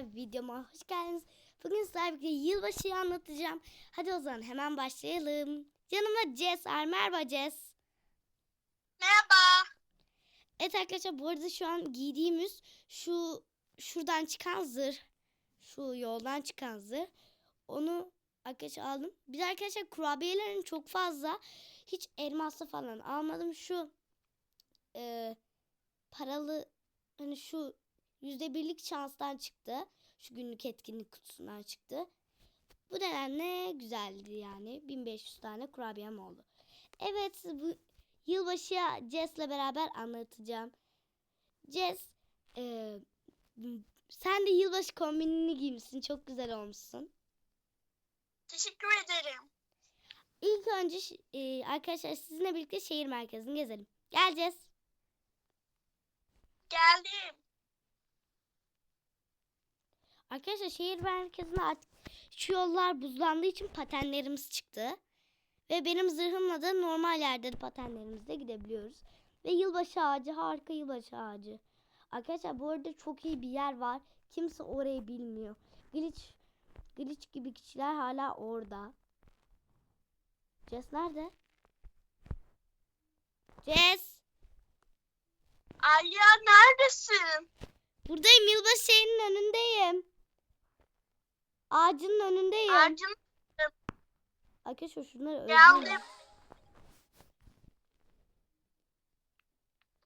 arkadaşlar videoma hoş geldiniz. Bugün sizlerle yılbaşıyı anlatacağım. Hadi o zaman hemen başlayalım. Yanımda Jess var. Merhaba Jess. Merhaba. Evet arkadaşlar bu arada şu an giydiğimiz şu şuradan çıkan zırh. Şu yoldan çıkan zırh. Onu arkadaşlar aldım. Bir de arkadaşlar kurabiyelerin çok fazla. Hiç elmaslı falan almadım. Şu e, paralı hani şu yüzde birlik şanstan çıktı. Şu günlük etkinlik kutusundan çıktı. Bu nedenle güzeldi yani. 1500 tane kurabiyem oldu. Evet bu yılbaşı Jess'le beraber anlatacağım. Jess e, sen de yılbaşı kombinini giymişsin. Çok güzel olmuşsun. Teşekkür ederim. İlk önce e, arkadaşlar sizinle birlikte şehir merkezini gezelim. Gel Jess. Geldim. Arkadaşlar şehir merkezinde artık şu yollar buzlandığı için patenlerimiz çıktı. Ve benim zırhımla da normal yerde de patenlerimizle gidebiliyoruz. Ve yılbaşı ağacı harika yılbaşı ağacı. Arkadaşlar bu arada çok iyi bir yer var. Kimse orayı bilmiyor. Glitch, glitch gibi kişiler hala orada. Jess nerede? Jess! Alya neredesin? Buradayım yılbaşı şeyinin önündeyim. Ağacının önündeyim. Ağacın Arkadaşlar şunları öldürün.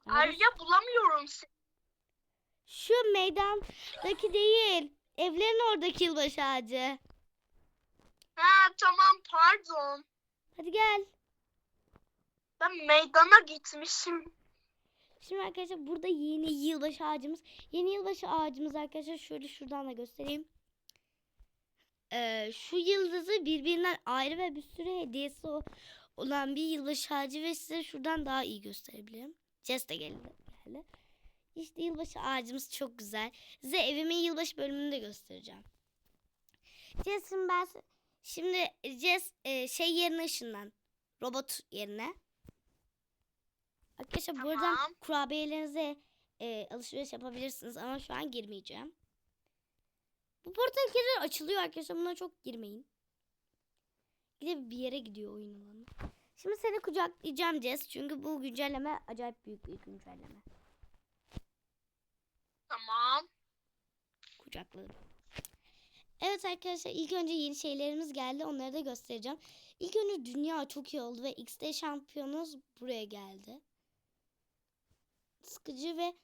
Alya bulamıyorum seni. Şu meydandaki değil. Evlerin oradaki yılbaşı ağacı. Ha tamam pardon. Hadi gel. Ben meydana gitmişim. Şimdi arkadaşlar burada yeni yılbaşı ağacımız. Yeni yılbaşı ağacımız arkadaşlar şöyle şuradan da göstereyim. Ee, şu yıldızı birbirinden ayrı ve bir sürü hediyesi olan bir yılbaşı ağacı ve size şuradan daha iyi gösterebilirim. Jess de geldi. geldi. İşte yılbaşı ağacımız çok güzel. Size evimin yılbaşı bölümünü de göstereceğim. Jess şimdi ben şimdi Jess e, şey yerine ışınlan. Robot yerine. Arkadaşlar buradan Tamam. kurabiyelerinize e, alışveriş yapabilirsiniz ama şu an girmeyeceğim. Bu portal kilitleri açılıyor arkadaşlar. Buna çok girmeyin. Gide bir yere gidiyor oyun alanı. Şimdi seni kucaklayacağım Jess. Çünkü bu güncelleme acayip büyük bir güncelleme. Tamam. Kucakladım. Evet arkadaşlar ilk önce yeni şeylerimiz geldi. Onları da göstereceğim. İlk önce dünya çok iyi oldu ve XD şampiyonuz buraya geldi. Sıkıcı ve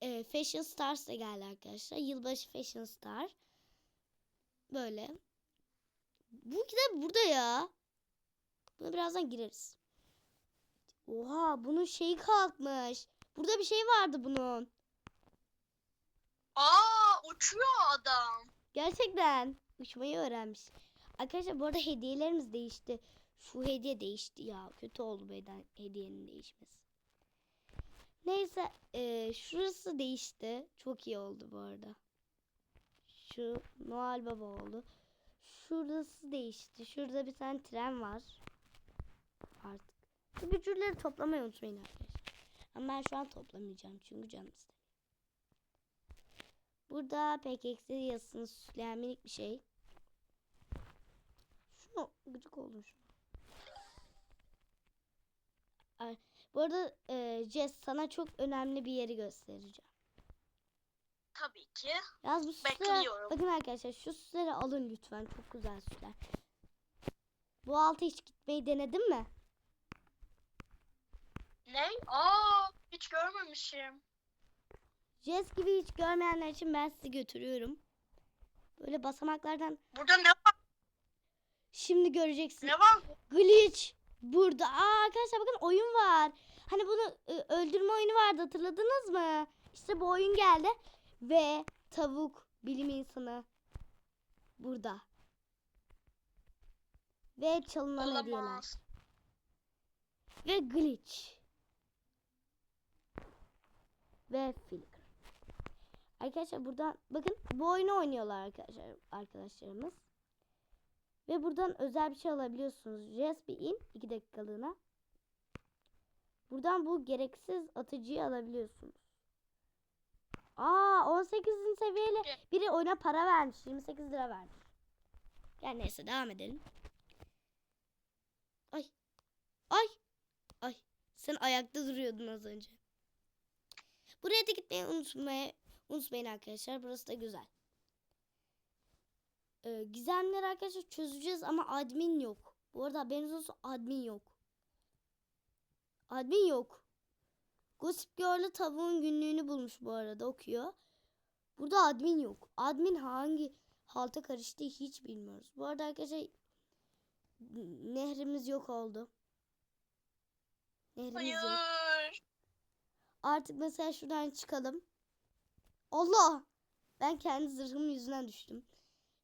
e, Fashion Stars da geldi arkadaşlar. Yılbaşı Fashion Star. Böyle. Bu kitap burada ya. Buna birazdan gireriz. Oha bunun şeyi kalkmış. Burada bir şey vardı bunun. Aa uçuyor adam. Gerçekten uçmayı öğrenmiş. Arkadaşlar bu arada hediyelerimiz değişti. Şu hediye değişti ya. Kötü oldu beden hediyenin değişmesi. Neyse eee, şurası değişti. Çok iyi oldu bu arada. Şu Noel Baba oldu. Şurası değişti. Şurada bir tane tren var. Artık. Şu bücürleri toplamayı unutmayın arkadaşlar. Ama ben şu an toplamayacağım çünkü canım istemiyor. Burada PKX yazısını süsleyen minik bir şey. Şunu gıcık oldum şu. Ay, Bu arada e, Jess sana çok önemli bir yeri göstereceğim. Tabii ki. Yaz bu süsleri, Bekliyorum. bakın arkadaşlar şu süsleri alın lütfen. Çok güzel süsler. Bu altı hiç gitmeyi denedin mi? Ne? Aa hiç görmemişim. Jess gibi hiç görmeyenler için ben sizi götürüyorum. Böyle basamaklardan Burada ne var? şimdi göreceksin. Ne var? Glitch burada. Aa arkadaşlar bakın oyun var. Hani bunu e, öldürme oyunu vardı hatırladınız mı? İşte bu oyun geldi ve tavuk bilim insanı burada. Ve çalınan hediyeler. Ve glitch. Ve flicker. Arkadaşlar buradan bakın bu oyunu oynuyorlar arkadaşlar arkadaşlarımız. Ve buradan özel bir şey alabiliyorsunuz. Just in 2 dakikalığına. Buradan bu gereksiz atıcıyı alabiliyorsunuz. Aa 18. seviyeli biri oyuna para vermiş. 28 lira vermiş. Yani neyse devam edelim. Ay. Ay. Ay. Sen ayakta duruyordun az önce. Buraya da gitmeyi unutmayı, unutmayın arkadaşlar. Burası da güzel. Ee, gizemleri arkadaşlar çözeceğiz ama admin yok. Bu arada haberiniz olsun admin yok. Admin yok. Gossip Girl'ı tavuğun günlüğünü bulmuş bu arada okuyor. Burada admin yok. Admin hangi halta karıştı hiç bilmiyoruz. Bu arada arkadaşlar nehrimiz yok oldu. Nehrimiz yok. Hayır. Artık mesela şuradan çıkalım. Allah! Ben kendi zırhım yüzünden düştüm.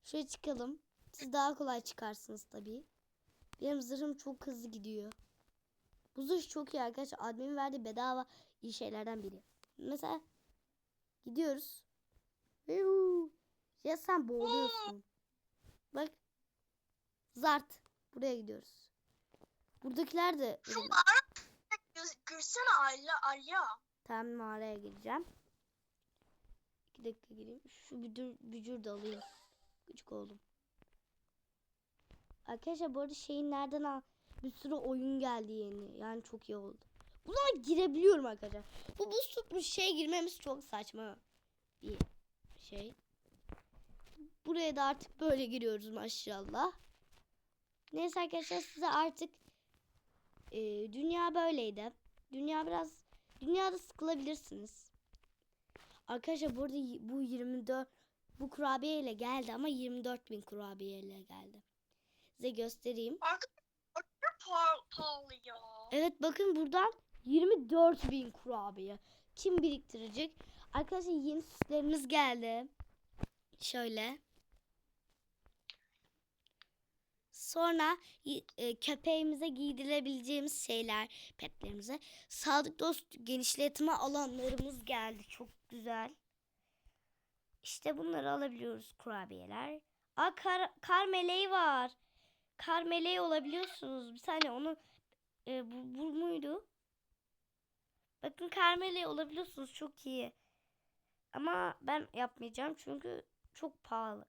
Şuraya çıkalım. Siz daha kolay çıkarsınız tabii. Benim zırhım çok hızlı gidiyor. Bu zırh çok iyi arkadaşlar. Admin verdiği bedava iyi şeylerden biri. Mesela gidiyoruz. Ya sen boğuluyorsun. Bak. Zart. Buraya gidiyoruz. Buradakiler de Şu mağara Gir- girsene Alya. Alya. Tam mağaraya gireceğim. İki dakika gireyim. Şu bücür, bücür de alayım. Küçük oldum. Arkadaşlar bu arada şeyin nereden al? Bir sürü oyun geldi yeni. Yani çok iyi oldu. Buna girebiliyorum arkadaşlar. Bu buz tutmuş şey girmemiz çok saçma bir şey. Buraya da artık böyle giriyoruz maşallah. Neyse arkadaşlar size artık e, dünya böyleydi. Dünya biraz Dünyada sıkılabilirsiniz. Arkadaşlar burada bu 24 bu kurabiye ile geldi ama 24 bin kurabiye ile geldi. Size göstereyim. Arkadaşlar pahalı. Evet bakın buradan 24 bin kurabiye. Kim biriktirecek? Arkadaşlar yeni süslerimiz geldi. Şöyle. Sonra e, köpeğimize giydirebileceğimiz şeyler, petlerimize. Sadık dost genişletme alanlarımız geldi. Çok güzel. İşte bunları alabiliyoruz kurabiyeler. Aa kar, kar meleği var. Kar olabiliyorsunuz. Bir saniye onu e, bu, bu muydu? Bakın kar olabiliyorsunuz. Çok iyi. Ama ben yapmayacağım çünkü çok pahalı.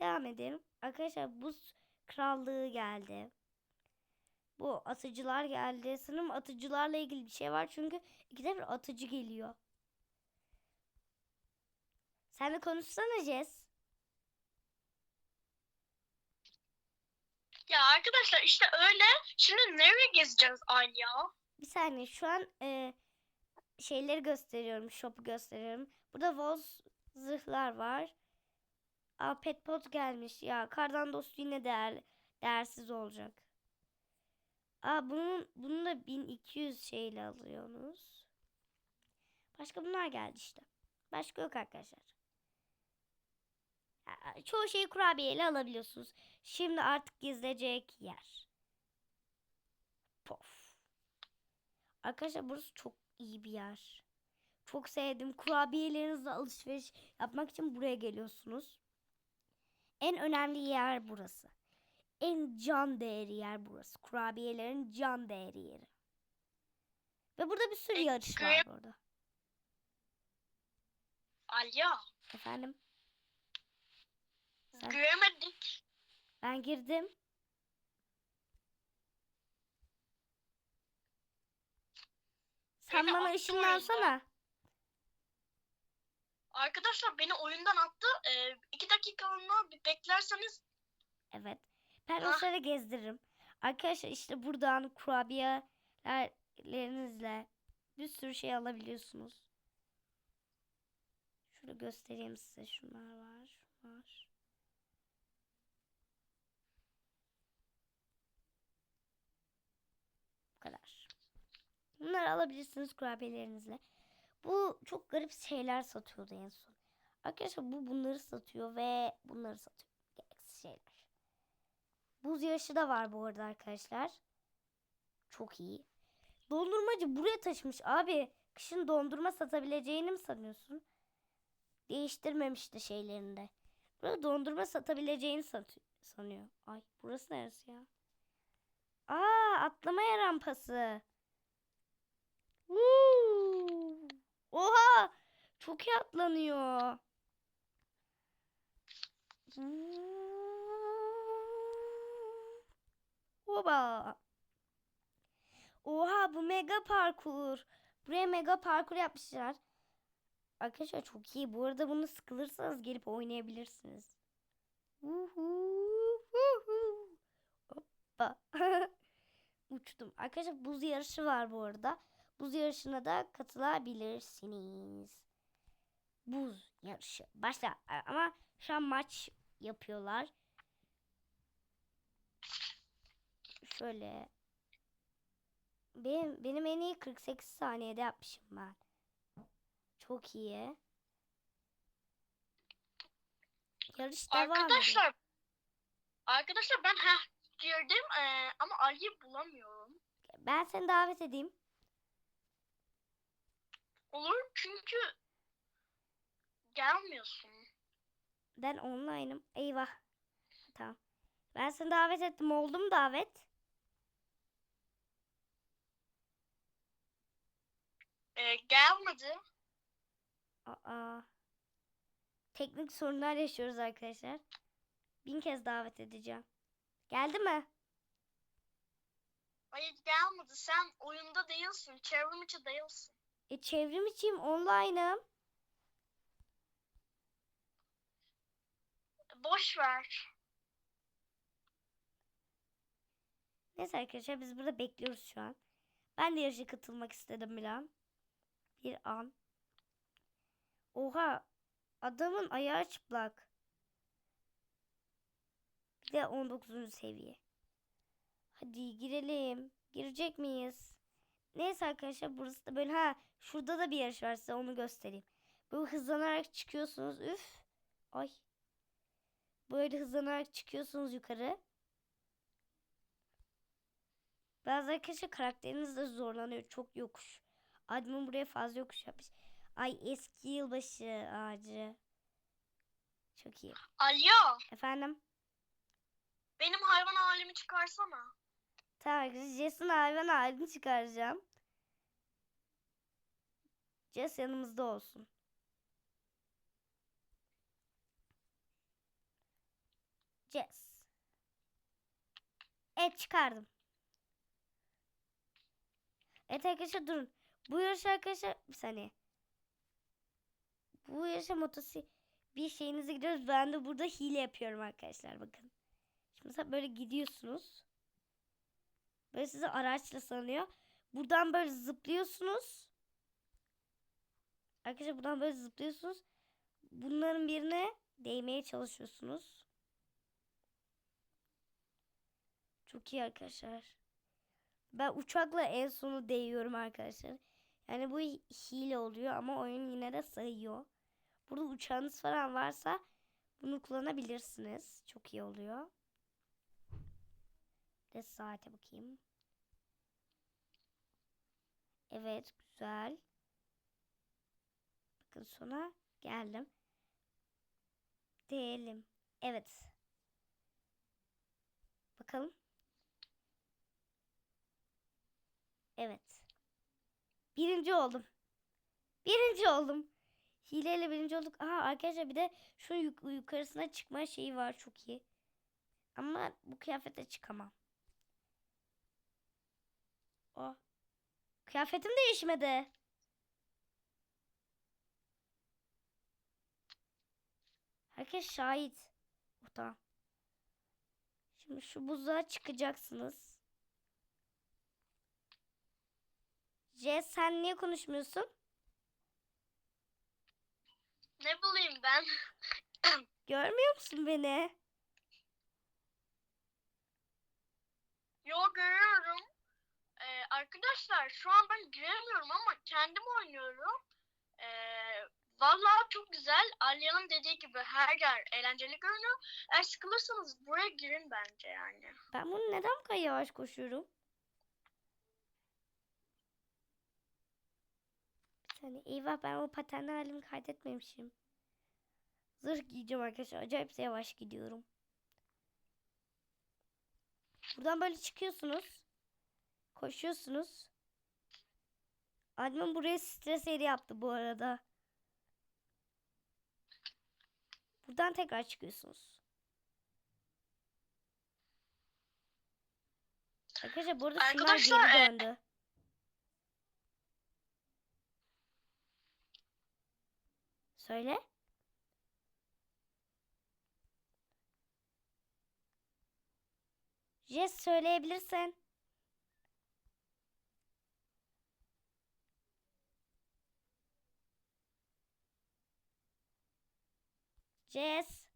Devam edelim. Arkadaşlar buz krallığı geldi. Bu atıcılar geldi. Sanırım atıcılarla ilgili bir şey var. Çünkü ikide bir atıcı geliyor. Sen de konuşsana Jess. Ya arkadaşlar işte öyle. Şimdi nereye gezeceğiz Alya? Bir saniye şu an e, şeyleri gösteriyorum. Shop'u gösteriyorum. Burada Woz zırhlar var. Aa pet pot gelmiş. Ya kardan dost yine değer, değersiz olacak. Aa bunun, bunu da 1200 şeyle alıyorsunuz. Başka bunlar geldi işte. Başka yok arkadaşlar. Ya, Çoğu şeyi kurabiyeyle alabiliyorsunuz. Şimdi artık gizleyecek yer. Pof. Arkadaşlar burası çok iyi bir yer. Çok sevdim. Kurabiyelerinizle alışveriş yapmak için buraya geliyorsunuz. En önemli yer burası. En can değeri yer burası. Kurabiyelerin can değeri yeri. Ve burada bir sürü E, yarış var burada. Alya. Efendim Sen- Göremedik. ben girdim. Sen Beni bana ışınlansana. Arkadaşlar beni oyundan attı. Ee, iki dakikalığına bir beklerseniz Evet. Ben o Ah. sırada gezdiririm. Arkadaşlar işte buradan kurabiyelerinizle bir sürü şey alabiliyorsunuz. Şurada göstereyim size. Şunlar var. Şunlar. Bu kadar. Bunları alabilirsiniz kurabiyelerinizle. Bu çok garip şeyler satıyordu en son. Arkadaşlar bu bunları satıyor ve bunları satıyor. Gereksiz şeyler. Buz yarışı da var bu arada arkadaşlar. Çok iyi. Dondurmacı buraya taşımış abi. Kışın dondurma satabileceğini mi sanıyorsun? Değiştirmemiş de şeylerinde. Burada dondurma satabileceğini sat- sanıyor. Ay burası neresi ya? Aa atlamaya rampası. Woo! Oha! Çok iyi atlanıyor. Oba. Oha bu mega parkur. Buraya mega parkur yapmışlar. Arkadaşlar çok iyi. Bu arada bunu sıkılırsanız gelip oynayabilirsiniz. Hoppa. Uçtum. Arkadaşlar buz yarışı var bu arada. Buz yarışına da katılabilirsiniz. Buz yarışı. Başla. Ama şu an maç yapıyorlar. Şöyle. Benim, benim en iyi 48 saniyede yapmışım ben. Çok iyi. Yarış devam ediyor. Arkadaşlar Arkadaşlar ben heh girdim eee, ama Ali'yi bulamıyorum. Ben seni davet edeyim. Olur çünkü gelmiyorsun. Ben online'ım. Eyvah. Tamam. Ben seni davet ettim. Oldu mu davet? Eee, gelmedi. Aa. Teknik sorunlar yaşıyoruz arkadaşlar. Bin kez davet edeceğim. Geldi mi? Hayır gelmedi. Sen oyunda değilsin. Çevrim içi değilsin. E çevrim içiyim. Online'ım. Boş ver. Neyse arkadaşlar biz burada bekliyoruz şu an. Ben de yarışa katılmak istedim bir an. Bir an. Oha. Adamın ayağı çıplak. Bir de 19. seviye. Hadi girelim. Girecek miyiz? Neyse arkadaşlar burası da böyle ha şurada da bir yarış var size onu göstereyim. Böyle hızlanarak çıkıyorsunuz. Üf. Ay. Böyle hızlanarak çıkıyorsunuz yukarı. Bazı arkadaşlar karakteriniz de zorlanıyor. Çok yokuş. Admin buraya fazla yokuş yapmış. Ay eski yılbaşı ağacı. Çok iyi. Alo. Efendim? Benim hayvan halimi çıkarsana. Tamam arkadaşlar Jess'in hayvan halini çıkaracağım. Jess yanımızda olsun. Jess. Evet çıkardım. Evet arkadaşlar durun. Bu yarış arkadaşlar bir saniye. Bu yarışa motosi bir şeyinize gidiyoruz. Ben de burada hile yapıyorum arkadaşlar bakın. Şimdi mesela böyle gidiyorsunuz. Böyle size araçla sanıyor. Buradan böyle zıplıyorsunuz. Arkadaşlar buradan böyle zıplıyorsunuz. Bunların birine değmeye çalışıyorsunuz. Çok iyi arkadaşlar. Ben uçakla en sonu değiyorum arkadaşlar. Yani bu hi- hile oluyor ama oyun yine de sayıyor. Burada uçağınız falan varsa bunu kullanabilirsiniz. Çok iyi oluyor. De saate bakayım. Evet güzel. Bakın sona geldim. Değelim. Evet. Bakalım. Evet. Birinci oldum. Birinci oldum. Hileyle birinci olduk. Aha arkadaşlar bir de şu yuk- yukarısına çıkma şeyi var çok iyi. Ama bu kıyafete çıkamam. O. Kıyafetim değişmedi. Herkes şahit. Oh, tamam. Şimdi şu buzağa çıkacaksınız. Jess sen niye konuşmuyorsun? Ne bileyim ben. Görmüyor musun beni? Yo görüyorum. Ee, arkadaşlar şu an ben giremiyorum ama kendim oynuyorum. Ee, vallahi çok güzel. Alya'nın dediği gibi her yer eğlenceli görünüyor. Eğer sıkılırsanız buraya girin bence yani. Ben bunu neden bu yavaş koşuyorum? Saniye. Eyvah ben o patenli halimi kaydetmemişim. Zırh giyeceğim arkadaşlar. Acayip yavaş gidiyorum. Buradan böyle çıkıyorsunuz. Koşuyorsunuz. Admin buraya stres yeri yaptı bu arada. Buradan tekrar çıkıyorsunuz. Arkadaşlar burada şunlar geri e, döndü. Söyle. Jess söyleyebilirsin. Jess.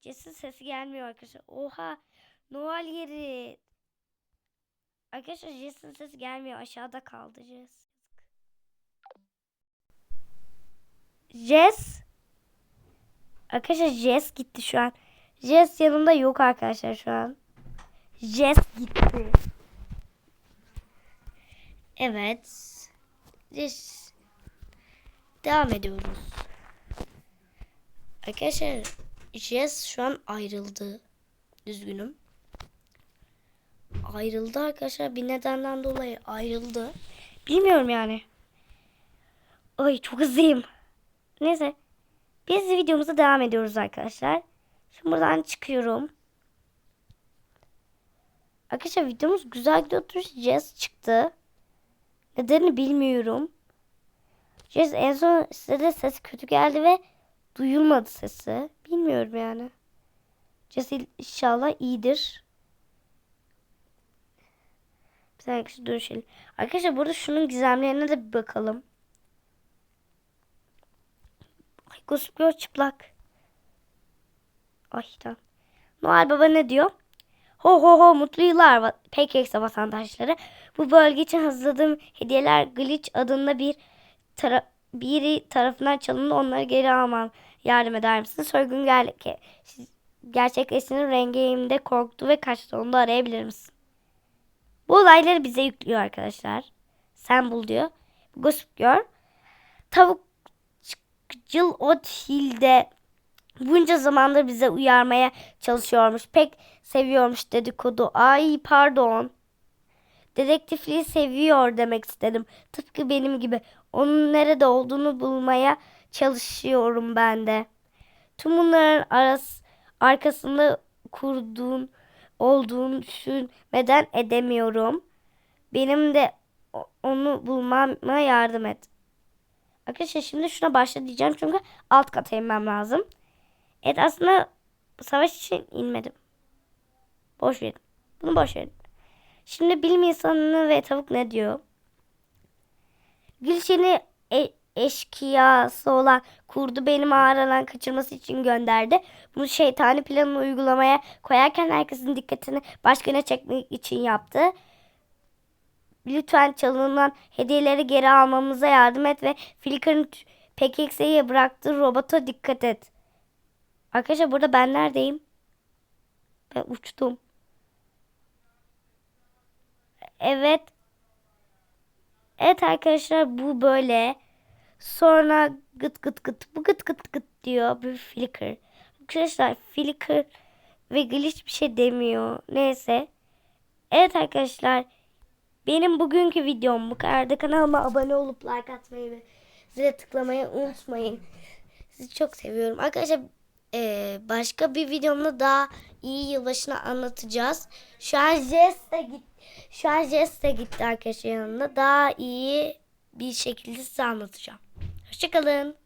Jess'in sesi gelmiyor arkadaşlar. Oha. Noel yeri. Arkadaşlar Jess'in sesi gelmiyor. Aşağıda kaldı Jess. Jess. Arkadaşlar Jess gitti şu an. Jess yanında yok arkadaşlar şu an. Jess gitti. Evet. Jess. Devam ediyoruz. Arkadaşlar Jess şu an ayrıldı. Düzgünüm. Ayrıldı arkadaşlar. Bir nedenden dolayı ayrıldı. Bilmiyorum yani. Ay çok hızlıyım. Neyse. Biz videomuza devam ediyoruz arkadaşlar. Şimdi buradan çıkıyorum. Arkadaşlar videomuz güzel gidiyordu. Jess çıktı. Nedenini bilmiyorum. Jess en son size de ses kötü geldi ve duyulmadı sesi. Bilmiyorum yani. Jess inşallah iyidir. Bir saniye şu dönüşelim. Arkadaşlar burada şunun gizemlerine de bir bakalım. Ay Girl çıplak. Ay tamam. Noel Baba ne diyor? Ho ho ho mutlu yıllar va- PKX vatandaşları. Bu bölge için hazırladığım hediyeler Glitch adında bir tara biri tarafından çalındı. Onları geri almam. Yardım eder misin? Soygun gel gerçekleştiğinde rengimde korktu ve kaçtı. Onu da arayabilir misin? Bu olayları bize yüklüyor arkadaşlar. Sen bul diyor. Gossip Girl. Tavukçıl Othilde bunca zamandır bize uyarmaya çalışıyormuş. Pek seviyormuş dedikodu. Ay pardon. Dedektifliği seviyor demek istedim. Tıpkı benim gibi. Onun nerede olduğunu bulmaya çalışıyorum ben de. Tüm bunların aras, arkasında kurduğun olduğunu düşünmeden edemiyorum. Benim de onu bulmama yardım et. Arkadaşlar şimdi şuna başla diyeceğim çünkü alt kata inmem lazım. Evet aslında savaş için inmedim. Boş verin. Bunu boş verin. Şimdi bilim insanı ve tavuk ne diyor? Gülşen'i e- eşkıyası olan kurdu beni mağaradan kaçırması için gönderdi. Bunu şeytani planını uygulamaya koyarken herkesin dikkatini başkana çekmek için yaptı. Lütfen çalınan hediyeleri geri almamıza yardım et ve Flickr'ın PKX'ye bıraktığı robota dikkat et. Arkadaşlar burada ben neredeyim? Ben uçtum. Evet. Evet arkadaşlar bu böyle. Sonra gıt gıt gıt bu gıt gıt gıt diyor bir flicker. Arkadaşlar flicker ve glitch bir şey demiyor. Neyse. Evet arkadaşlar. Benim bugünkü videom bu kadar. Kanalıma abone olup like atmayı ve zile tıklamayı unutmayın. Sizi çok seviyorum. Arkadaşlar eee, başka bir videomda daha iyi yılbaşını anlatacağız. Şu an Jess de git şu an Jess de gitti arkadaşlar yanında. Daha iyi bir şekilde size anlatacağım. Hoşçakalın.